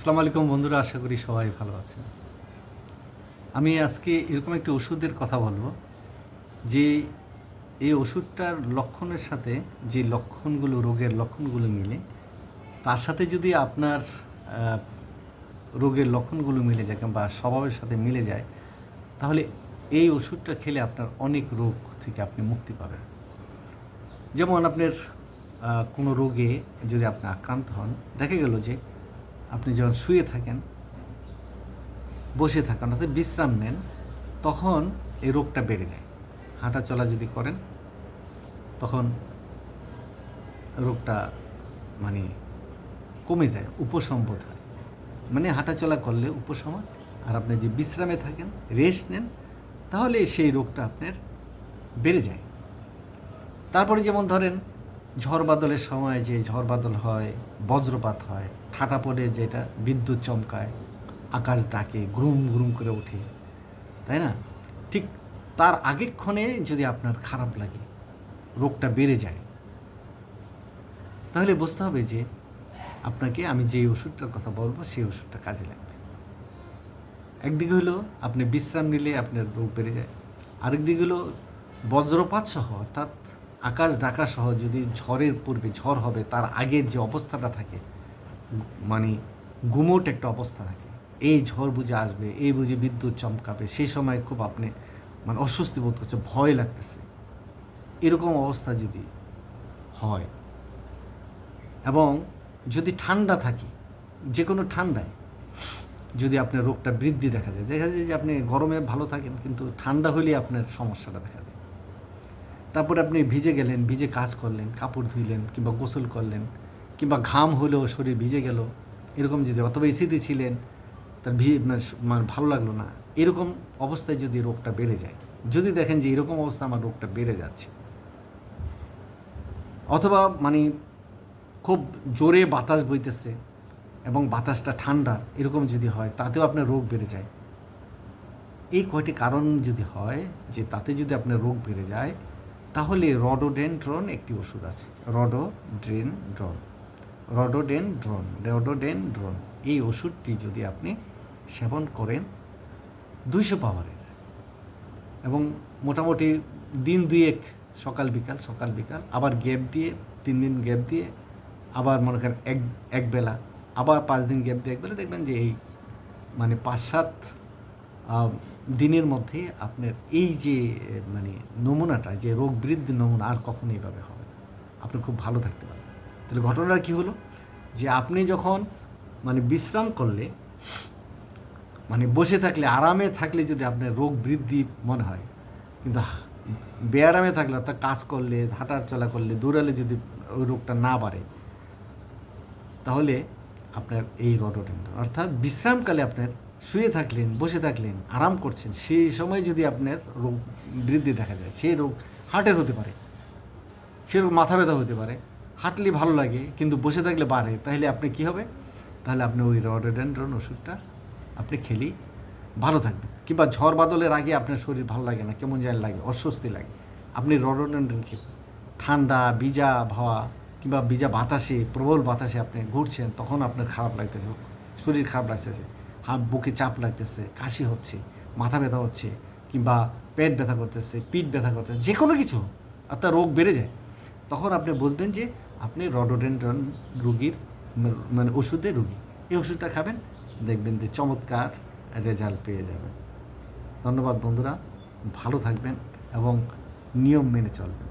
আসসালামু আলাইকুম বন্ধুরা, আশা করি সবাই ভালো আছেন। আমি আজকে এরকম একটি ওষুধের কথা বলব, যে এই ওষুধটার লক্ষণের সাথে যে লক্ষণগুলো, রোগের লক্ষণগুলো মিলে, তার সাথে যদি আপনার রোগের লক্ষণগুলো মিলে যায় কিংবা স্বভাবের সাথে মিলে যায়, তাহলে এই ওষুধটা খেলে আপনার অনেক রোগ থেকে আপনি মুক্তি পাবেন। যেমন আপনার কোনো রোগে যদি আপনি আক্রান্ত হন, দেখা গেল যে আপনি যখন শুয়ে থাকেন, বসে থাকেন, অর্থাৎ বিশ্রাম নেন, তখন এই রোগটা বেড়ে যায়। হাঁটা চলা যদি করেন, তখন রোগটা মানে কমে যায়, উপশম বোধ হয়। মানে হাঁটা চলা করলে উপশম, আর আপনি যে বিশ্রামে থাকেন, রেস্ট নেন, তাহলে সেই রোগটা আপনার বেড়ে যায়। তারপরে যেমন ধরেন ঝড় বাদলের সময় যে ঝড় বাদল হয়, বজ্রপাত হয়, ঠাটা পড়ে যেটা বিদ্যুৎ চমকায়, আকাশ ডাকে, গ্রুম গ্রুম করে ওঠে, তাই না? ঠিক তার আগেক্ষণে যদি আপনার খারাপ লাগে, রোগটা বেড়ে যায়, তাহলে বুঝতে হবে যে আপনাকে আমি যে ওষুধটার কথা বলব, সেই ওষুধটা কাজে লাগবে। একদিকে হলো আপনি বিশ্রাম নিলে আপনার রোগ বেড়ে যায় আরেক দিকে হলো বজ্রপাত সহ অর্থাৎ আকাশ ঢাকা সহ যদি ঝড়ের পূর্বে ঝড় হবে, তার আগের যে অবস্থাটা থাকে মানে গুমোট একটা অবস্থা থাকে। এই ঝড় বুঝে আসবে, এই বুঝে বিদ্যুৎ চমকাবে সেই সময় খুব আপনি মানে অস্বস্তি বোধ করছে, ভয় লাগতেছে। এরকম অবস্থা যদি হয়, এবং যদি ঠান্ডা থাকে যে কোনো ঠান্ডায়, যদি আপনার রোগটা বৃদ্ধি দেখা যায় দেখা যায় যে আপনি গরমে ভালো থাকেন, কিন্তু ঠান্ডা হলেই আপনার সমস্যাটা দেখা যায় তারপরে আপনি ভিজে গেলেন, ভিজে কাজ করলেন, কাপড় ধুইলেন কিংবা গোসল করলেন কিংবা ঘাম হলেও শরীর ভিজে গেল, এরকম যদি অথবা এসিতে ছিলেন, তার ভি মানে মানে ভালো লাগল না। এরকম অবস্থায় যদি রোগটা বেড়ে যায়, যদি দেখেন যে এরকম অবস্থা আমার রোগটা বেড়ে যাচ্ছে, অথবা মানে খুব জোরে বাতাস বইতেছে এবং বাতাসটা ঠান্ডা, এরকম যদি হয়, তাতেও আপনার রোগ বেড়ে যায়। এই কয়টি কারণ যদি হয়, যে তাতে যদি আপনার রোগ বেড়ে যায় তাহলে রডোডেনড্রন একটি ওষুধ আছে। Rhododendron rhododendron rhododendron. এই ওষুধটি যদি আপনি সেবন করেন, দুইশো পাওয়ারের। এবং মোটামুটি দিন দুয়েক, সকাল, বিকাল সকাল, বিকাল, আবার গ্যাপ দিয়ে, তিন দিন গ্যাপ দিয়ে, আবার মনে করেন এক এক বেলা, আবার পাঁচ দিন গ্যাপ দিয়ে, এক বেলা দেখবেন যে এই মানে পাঁচ সাত দিনের মধ্যে আপনার এই যে মানে নমুনাটা, যে রোগ বৃদ্ধির নমুনা আর কখনো এইভাবে হবে না। আপনি খুব ভালো থাকতে পারেন তাহলে ঘটনাটা কী হলো? যে আপনি যখন মানে বিশ্রাম করলে মানে বসে থাকলে, আরামে থাকলে যদি আপনার রোগ বৃদ্ধি মনে হয়, কিন্তু বেআরামে থাকলে অর্থাৎ কাজ করলে, হাঁটার চলা করলে, দৌড়ালে যদি ওই রোগটা না বাড়ে, তাহলে আপনার এই রডোডেন্ড্রন অর্থাৎ বিশ্রামকালে আপনার শুয়ে থাকলেন, বসে থাকলেন, আরাম করছেন, সেই সময় যদি আপনার রোগ বৃদ্ধি দেখা যায়, সেই রোগ হার্টের হতে পারে, সে রোগ মাথা ব্যথা হতে পারে, হাঁটলে ভালো লাগে, কিন্তু বসে থাকলে বাড়ে, তাহলে আপনি কি হবে? তাহলে আপনি ওই রডোডেন্ড্রন ওষুধটা আপনি খেলেই ভালো থাকবেন। কিংবা ঝড় বাদলের আগে আপনার শরীর ভালো লাগে না, কেমন যেন লাগে, অস্বস্তি লাগে। আপনি রডোডেন্ড্রন খেয়ে, ঠান্ডা, ভিজা হাওয়া কিংবা ভিজা বাতাসে, প্রবল বাতাসে আপনি ঘুরছেন, তখন আপনার খারাপ লাগতেছে, শরীর খারাপ লাগতেছে। হাত, বুকে চাপ লাগতেছে, কাশি হচ্ছে, মাথা ব্যথা হচ্ছে কিংবা পেট ব্যথা করতেছে, পিঠ ব্যথা করতেছে যে কোনো কিছু অর্থাৎ রোগ বেড়ে যায়। তখন আপনি বুঝবেন যে আপনি রডোডেন্ড্রন রুগীর মানে ওষুধের রুগী। এই ওষুধটা খাবেন, দেখবেন যে চমৎকার রেজাল্ট পেয়ে যাবেন। ধন্যবাদ বন্ধুরা, ভালো থাকবেন এবং নিয়ম মেনে চলবেন।